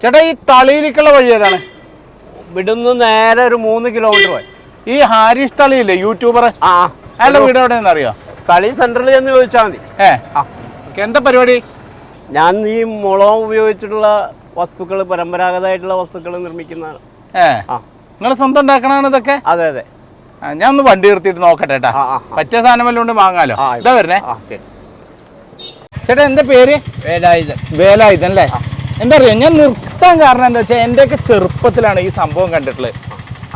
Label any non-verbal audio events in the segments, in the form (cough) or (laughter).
ചേട്ടാ ഈ തളിയിലേക്കുള്ള വഴി ഏതാണ്? ഇവിടുന്ന് നേരെ ഒരു മൂന്ന് കിലോമീറ്റർ പോയി. ഈ ഹാരിഷ് തളിയില്ലേ യൂട്യൂബർ ആ. അയാളുടെ വീട് എവിടെയെന്ന് അറിയോ? തളി സെന്ററിൽ ചെന്ന് ചോദിച്ചാൽ മതി. ഏ. എന്താ പരിപാടി? ഞാൻ ഈ മുളകം ഉപയോഗിച്ചിട്ടുള്ള വസ്തുക്കൾ പരമ്പരാഗതമായിട്ടുള്ള വസ്തുക്കൾ നിർമ്മിക്കുന്നതാണ് ഏ. ആ. നിങ്ങൾ സ്വന്തം ഉണ്ടാക്കണാണ് ഇതൊക്കെ? അതെ അതെ. ഞാൻ ഒന്ന് വണ്ടി നിർത്തിയിട്ട് നോക്കട്ടെ ചേട്ടാ പറ്റിയ സാധനം വല്ലതും കൊണ്ട് വാങ്ങാലോ. ഇതാ വരണേ ചേട്ടാ എന്താ പേര്? വേലായുധൻ. വേലായുധൻ അല്ലേ? എന്താ പറയുക ഞാൻ നിർത്താൻ കാരണം എന്താ വെച്ചാൽ എന്റെയൊക്കെ ചെറുപ്പത്തിലാണ് ഈ സംഭവം കണ്ടിട്ടുള്ളത്.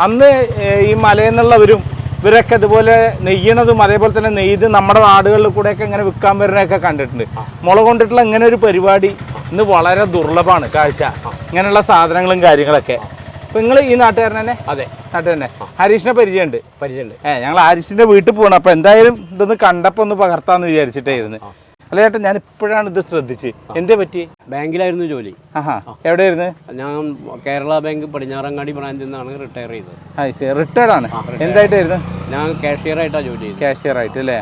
അന്ന് ഈ മലയിൽ നിന്നുള്ളവരും ഇവരൊക്കെ ഇതുപോലെ നെയ്യണതും അതേപോലെ തന്നെ നെയ്ത് നമ്മുടെ നാടുകളിൽ കൂടെയൊക്കെ ഇങ്ങനെ വിൽക്കാൻ വരുന്നതൊക്കെ കണ്ടിട്ടുണ്ട്. മുള കൊണ്ടിട്ടുള്ള ഇങ്ങനെ ഒരു പരിപാടി ഇന്ന് വളരെ ദുർലഭമാണ് കാഴ്ച. ഇങ്ങനെയുള്ള സാധനങ്ങളും കാര്യങ്ങളൊക്കെ. അപ്പം നിങ്ങൾ ഈ നാട്ടുകാരൻ തന്നെ അതെ. നാട്ടുകാരൻ തന്നെ ഹരീഷിനെ പരിചയമുണ്ട്? പരിചയമുണ്ട്. ഏഹ് ഞങ്ങൾ ഹരീഷിന്റെ വീട്ടിൽ പോകണം അപ്പം എന്തായാലും ഇതൊന്ന് കണ്ടപ്പോൾ ഒന്ന് പകർത്താന്ന് വിചാരിച്ചിട്ടായിരുന്നു. അല്ല ചേട്ടാ ഞാൻ ഇപ്പോഴാണ് ഇത് ശ്രദ്ധിച്ച്. എന്തേ പറ്റി? ബാങ്കിലായിരുന്നു ജോലി. എവിടെയായിരുന്നു? ഞാൻ കേരള ബാങ്ക് പടിഞ്ഞാറങ്ങാടി ബ്രാഞ്ചിൽ നിന്നാണ് റിട്ടയർ ചെയ്തത്. റിട്ടയർഡ് ആണ്. എന്തായിട്ടായിരുന്നു? ഞാൻ കാഷ്യർ ആയിട്ടാണ് ജോലി ചെയ്തത്. കാഷ്യർ ആയിട്ട് അല്ലേ?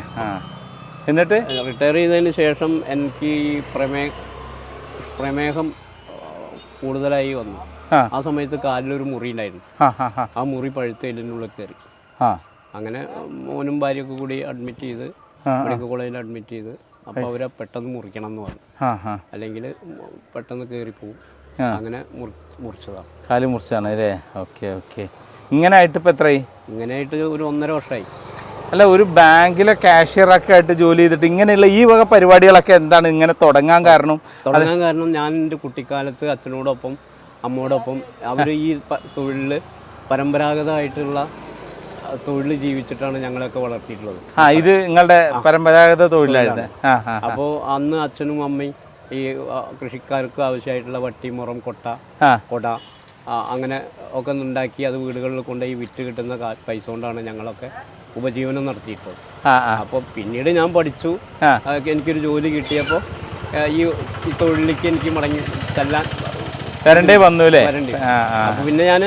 എന്നിട്ട്? റിട്ടയർ ചെയ്തതിന് ശേഷം എനിക്ക് പ്രമേ പ്രമേഹം കൂടുതലായി വന്നു. ആ. സമയത്ത് കാലിലൊരു മുറി ഉണ്ടായിരുന്നു. ആ മുറി പഴുത്ത് എല്ലിനുള്ളിൽ കയറി. അങ്ങനെ മോനും ഭാര്യയൊക്കെ കൂടി അഡ്മിറ്റ് ചെയ്ത് മെഡിക്കൽ കോളേജിൽ അഡ്മിറ്റ് ചെയ്ത്. അപ്പോൾ അവരെ പെട്ടെന്ന് മുറിക്കണം എന്ന് പറഞ്ഞു അല്ലെങ്കിൽ പെട്ടെന്ന് കയറിപ്പോവും പോകും അങ്ങനെ മുറി മുറിച്ചതാണ് കാൽ മുറിച്ചാണ് അല്ലേ? Okay okay. ഇങ്ങനെ ആയിട്ട് ഇപ്പൊ എത്രയായി ഇങ്ങനെ ആയിട്ട് ഒരു ഒന്നര വർഷമായി അല്ല ഒരു ബാങ്കിലെ കാഷ്യർ ഒക്കെ ആയിട്ട് ജോലി ചെയ്തിട്ട് ഇങ്ങനെയുള്ള ഈ വക പരിപാടികളൊക്കെ എന്താണ്? ഇങ്ങനെ തുടങ്ങാൻ കാരണം? തുടങ്ങാൻ കാരണം ഞാൻ എന്റെ കുട്ടിക്കാലത്ത് അച്ഛനോടൊപ്പം അമ്മയോടൊപ്പം അവർ ഈ തൊഴിലിൽ പരമ്പരാഗതമായിട്ടുള്ള തൊഴിൽ ജീവിച്ചിട്ടാണ് ഞങ്ങളൊക്കെ വളർത്തിയിട്ടുള്ളത്. ആ ഇത് നിങ്ങളുടെ പരമ്പരാഗത തൊഴിലായിരുന്നു അപ്പോൾ അന്ന് അച്ഛനും അമ്മയും ഈ കൃഷിക്കാർക്ക് ആവശ്യമായിട്ടുള്ള വട്ടി മുറം കൊട്ട കൊട അങ്ങനെ ഒക്കെ ഉണ്ടാക്കി അത് വീടുകളിൽ കൊണ്ടുപോയി വിറ്റ് കിട്ടുന്ന പൈസ കൊണ്ടാണ് ഞങ്ങളൊക്കെ ഉപജീവനം നടത്തിയിട്ടുള്ളത്. അപ്പോൾ പിന്നീട് ഞാൻ പഠിച്ചു. എനിക്കൊരു ജോലി കിട്ടിയപ്പോൾ ഈ തൊഴിലേക്ക് എനിക്ക് മടങ്ങി ചെല്ലാൻ വരണ്ടേ വന്നു അല്ലേ? അപ്പോൾ പിന്നെ ഞാൻ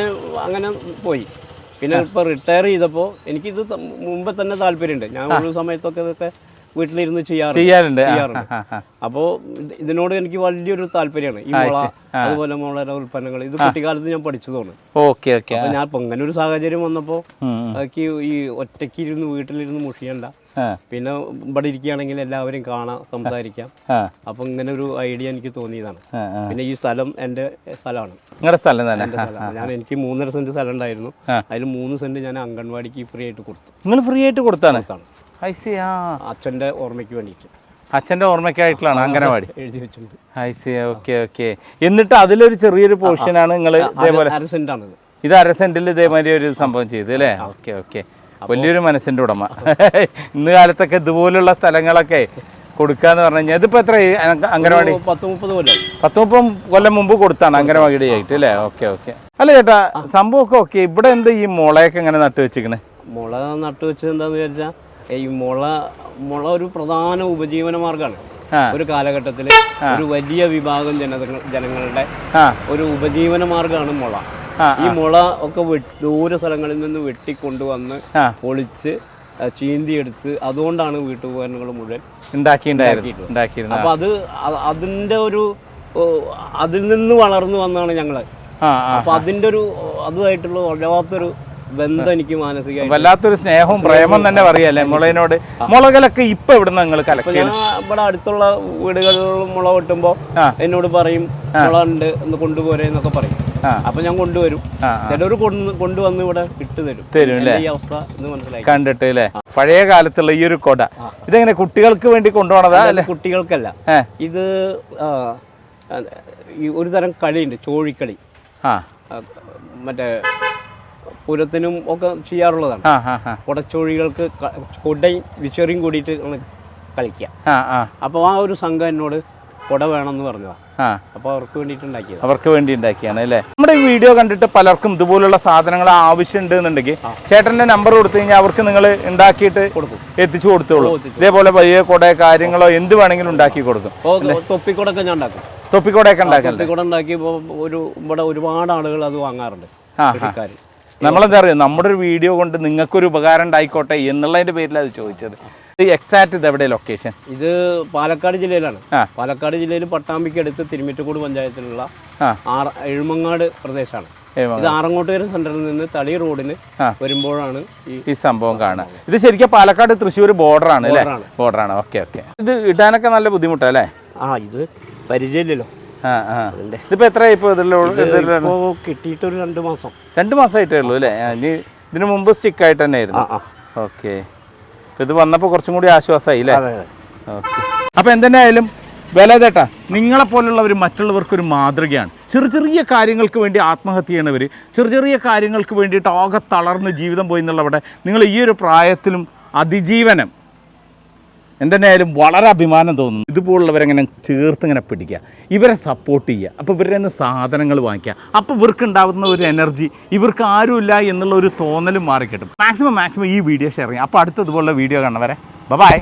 അങ്ങനെ പോയി. പിന്നെ ഇപ്പോൾ റിട്ടയർ ചെയ്തപ്പോൾ എനിക്കിത് മുമ്പേ തന്നെ താല്പര്യമുണ്ട് ഞാൻ ഒഴിവ് സമയത്തൊക്കെ ഇതൊക്കെ വീട്ടിലിരുന്ന് ചെയ്യാറുണ്ട്. (laughs) അപ്പോൾ ഇതിനോട് എനിക്ക് വലിയൊരു താല്പര്യമാണ്. ഈ മുള അതുപോലെ മുളയുടെ ഉൽപ്പന്നങ്ങൾ. ഇത് കുട്ടിക്കാലത്ത് ഞാൻ പഠിച്ചതാണ് ഓക്കെ ഓക്കെ. അപ്പോൾ ഞാൻ ഇപ്പം ഇങ്ങനെ ഒരു സാഹചര്യം വന്നപ്പോൾ ഉം. ഈ ഒറ്റയ്ക്ക് ഇരുന്ന് വീട്ടിലിരുന്ന് മുഷിയണ്ട. പിന്നെ ഇവിടെ ഇരിക്കുകയാണെങ്കിൽ എല്ലാവരും കാണാം സംസാരിക്കാം. അപ്പൊ ഇങ്ങനെ ഒരു ഐഡിയ എനിക്ക് തോന്നിയതാണ്. പിന്നെ ഈ സ്ഥലം എന്റെ സ്ഥലമാണ്. നിങ്ങളുടെ സ്ഥലം തന്നെ. ഞാൻ എനിക്ക് മൂന്നര സെന്റ് സ്ഥലം ഉണ്ടായിരുന്നു. അതിൽ മൂന്ന് സെന്റ് ഞാൻ അംഗൻവാടിക്ക് ഫ്രീ ആയിട്ട് കൊടുത്തു. നിങ്ങൾ ഫ്രീ ആയിട്ട് കൊടുത്താണ്. ഐ സി ആ അച്ഛന്റെ ഓർമ്മയ്ക്ക് വേണ്ടിയിട്ട്. അച്ഛന്റെ ഓർമ്മയ്ക്കായിട്ടുള്ളതാണ് അംഗനവാടി. എഴുതി വെച്ചിട്ടുണ്ട്. I see okay okay. എന്നിട്ട് അതിലൊരു ചെറിയൊരു പോർഷനാണ് നിങ്ങൾ ഇതേപോലെ അര സെന്റാണിത് ഇത്. സെന്റിൽ ഇതേമാതിരി ഒരു സംഭവം ചെയ്തു അല്ലേ? Okay okay. വലിയൊരു മനസ്സിന്റെ ഉടമ. ഇന്ന് കാലത്തൊക്കെ ഇതുപോലുള്ള സ്ഥലങ്ങളൊക്കെ കൊടുക്കാന്ന് പറഞ്ഞു കഴിഞ്ഞാൽ ഇതിപ്പോ എത്ര അംഗനവാടി? പത്ത് മുപ്പത് കൊല്ലം. പത്ത് മുപ്പം കൊല്ലം മുമ്പ് കൊടുത്താണ് അംഗനവാടി ആയിട്ട് അല്ലേ? Okay okay. അല്ല ചേട്ടാ സംഭവമൊക്കെ ഓക്കെ. ഇവിടെ എന്താ ഈ മുളയൊക്കെ ഇങ്ങനെ നട്ടു വെച്ചിരിക്കണേ മുള നട്ടു വെച്ചത് എന്താന്ന് വിചാരിച്ചാൽ ഈ മുള മുള ഒരു പ്രധാന ഉപജീവന മാർഗമാണ്. ഒരു കാലഘട്ടത്തിൽ ഒരു വലിയ വിഭാഗം ജനതകൾ ജനങ്ങളുടെ ഒരു ഉപജീവന മാർഗമാണ് മുള. ഈ മുള ഒക്കെ ദൂര സ്ഥലങ്ങളിൽ നിന്ന് വെട്ടിക്കൊണ്ടുവന്ന് പൊളിച്ച് ചീന്തിയെടുത്ത് അതുകൊണ്ടാണ് വീട്ടുപകരണങ്ങൾ മുഴുവൻ അപ്പൊ അത് അതിന്റെ ഒരു അതിൽ നിന്ന് വളർന്നു വന്നാണ് ഞങ്ങൾ. അപ്പൊ അതിന്റെ ഒരു അതുമായിട്ടുള്ള വല്ലാത്തൊരു ബന്ധം എനിക്ക് മാനസിക വല്ലാത്തൊരു സ്നേഹവും പ്രേമം തന്നെ പറയല്ലേ മുളകിനോട്? മുളകളൊക്കെ ഇപ്പൊ ഇവിടുന്ന് നിങ്ങൾ ഞാൻ ഇവിടെ അടുത്തുള്ള വീടുകളിൽ മുള വെട്ടുമ്പോ ആ. എന്നോട് പറയും മുള ഉണ്ട് എന്ന് കൊണ്ടുപോരെ എന്നൊക്കെ പറയും. അപ്പൊ ഞാൻ കൊണ്ടുവരും. ചിലവർ കൊണ്ടുവന്ന് ഇവിടെ ഇട്ട് തരും. തരും ഈ അവസ്ഥ മനസ്സിലായി. കണ്ടിട്ട് അല്ലേ? പഴയ കാലത്തുള്ള ഈ ഒരു കൊട. ഇതെങ്ങനെ കുട്ടികൾക്ക് വേണ്ടി കൊണ്ടുപോണതാ അല്ലെ? കുട്ടികൾക്കല്ല. ഇത് ഒരു തരം കളിയുണ്ട് ചോഴിക്കളി. മറ്റേ പൂരത്തിനും ഒക്കെ ചെയ്യാറുള്ളതാണ്. കുടച്ചോഴികൾക്ക് കുടയും വിച്ചറിയും കൂടിയിട്ട് കളിക്കുക അപ്പോൾ ആ ഒരു സംഘം എന്നോട് കുട വേണമെന്ന് പറഞ്ഞതാണ് അപ്പോൾ അവർക്ക് വേണ്ടിയിട്ട് ഉണ്ടാക്കിയത്. അവർക്ക് വേണ്ടി ഉണ്ടാക്കിയാണ് അല്ലേ? നമ്മുടെ ഈ വീഡിയോ കണ്ടിട്ട് പലർക്കും ഇതുപോലുള്ള സാധനങ്ങൾ ആവശ്യമുണ്ട് എന്നുണ്ടെങ്കിൽ ചേട്ടന്റെ നമ്പർ കൊടുത്തു കഴിഞ്ഞാൽ അവർക്ക് നിങ്ങൾ ഉണ്ടാക്കിയിട്ട് കൊടുക്കും. എത്തിച്ചു കൊടുത്തോളൂ. ഇതേപോലെ വലിയ കുട കാര്യങ്ങളോ എന്ത് വേണമെങ്കിലും ഉണ്ടാക്കി കൊടുക്കും. തൊപ്പിക്കുടൊക്കെ ഞാൻ ഉണ്ടാക്കും. തൊപ്പിക്കൊടയൊക്കെ ഉണ്ടാക്കല്ലേ തൊപ്പിക്കുട ഉണ്ടാക്കി ഒരു ഇവിടെ ഒരുപാട് ആളുകൾ അത് വാങ്ങാറുണ്ട്. കൃഷിക്കാർ നമ്മളെന്താ അറിയോ? നമ്മുടെ ഒരു വീഡിയോ കൊണ്ട് നിങ്ങൾക്കൊരു ഉപകാരം ഉണ്ടായിക്കോട്ടെ എന്നുള്ളതിന്റെ പേരിൽ അത് ചോദിച്ചത്. എക്സാക്ട് ഇത് എവിടെ ലൊക്കേഷൻ ഇത് പാലക്കാട് ജില്ലയിലാണ്. പാലക്കാട് ജില്ലയിൽ പട്ടാമ്പിക്ക് അടുത്ത് തിരുമിറ്റക്കോട് പഞ്ചായത്തിലുള്ള. എഴുമങ്ങാട് പ്രദേശമാണ്. ഇത് ആറങ്ങോട്ടുകര സെന്ററിൽ നിന്ന് തളി റോഡിന്. വരുമ്പോഴാണ് ഈ സംഭവം കാണുക. ഇത് ശരിക്കും പാലക്കാട് തൃശ്ശൂർ ബോർഡറാണ് അല്ലേ. ബോർഡറാണ് ഓക്കെ ഓക്കെ. ഇത് ഇടാനൊക്കെ നല്ല ബുദ്ധിമുട്ടല്ലേ ആ ഇത് പരിചയമില്ലല്ലോ. ഇതിപ്പോ എത്ര ഇപ്പൊ കിട്ടിയിട്ട് ഒരു രണ്ട് മാസം. രണ്ട് മാസമായിട്ടേ ഉള്ളൂ അല്ലേ? ഇനി ഇതിനു മുമ്പ് സ്റ്റിക്ക് ആയിട്ട് തന്നെ ആയിരുന്നു ഓക്കെ. ഇത് വന്നപ്പോൾ കുറച്ചും കൂടി ആശ്വാസമായി അല്ലേ? ഓക്കെ. നിങ്ങളെ എന്തെന്നായാലും വിലതേട്ടാ നിങ്ങളെപ്പോലുള്ളവർ മറ്റുള്ളവർക്കൊരു മാതൃകയാണ്. ചെറു ചെറിയ കാര്യങ്ങൾക്ക് വേണ്ടി ആത്മഹത്യ ചെയ്യണവർ ചെറു ചെറിയ കാര്യങ്ങൾക്ക് വേണ്ടിയിട്ട് ആകെ തളർന്ന് ജീവിതം പോയി എന്നുള്ളവിടെ നിങ്ങൾ ഈ ഒരു പ്രായത്തിലും അതിജീവനം എന്തെന്നായാലും വളരെ അഭിമാനം തോന്നുന്നു. ഇതുപോലുള്ളവരെങ്ങനെ ചേർത്ത് ഇങ്ങനെ പിടിക്കുക? ഇവരെ സപ്പോർട്ട് ചെയ്യുക. അപ്പോൾ ഇവരുടെ നിന്ന് സാധനങ്ങൾ വാങ്ങിക്കുക. അപ്പോൾ ഇവർക്ക് ഉണ്ടാകുന്ന ഒരു എനർജി ഇവർക്ക് ആരുമില്ല എന്നുള്ള ഒരു തോന്നലും മാറിക്കിട്ടും. മാക്സിമം മാക്സിമം ഈ വീഡിയോ ഷെയർ ചെയ്യാം. അപ്പോൾ അടുത്തതുപോലുള്ള വീഡിയോ കാണുന്നവരെ. ബൈ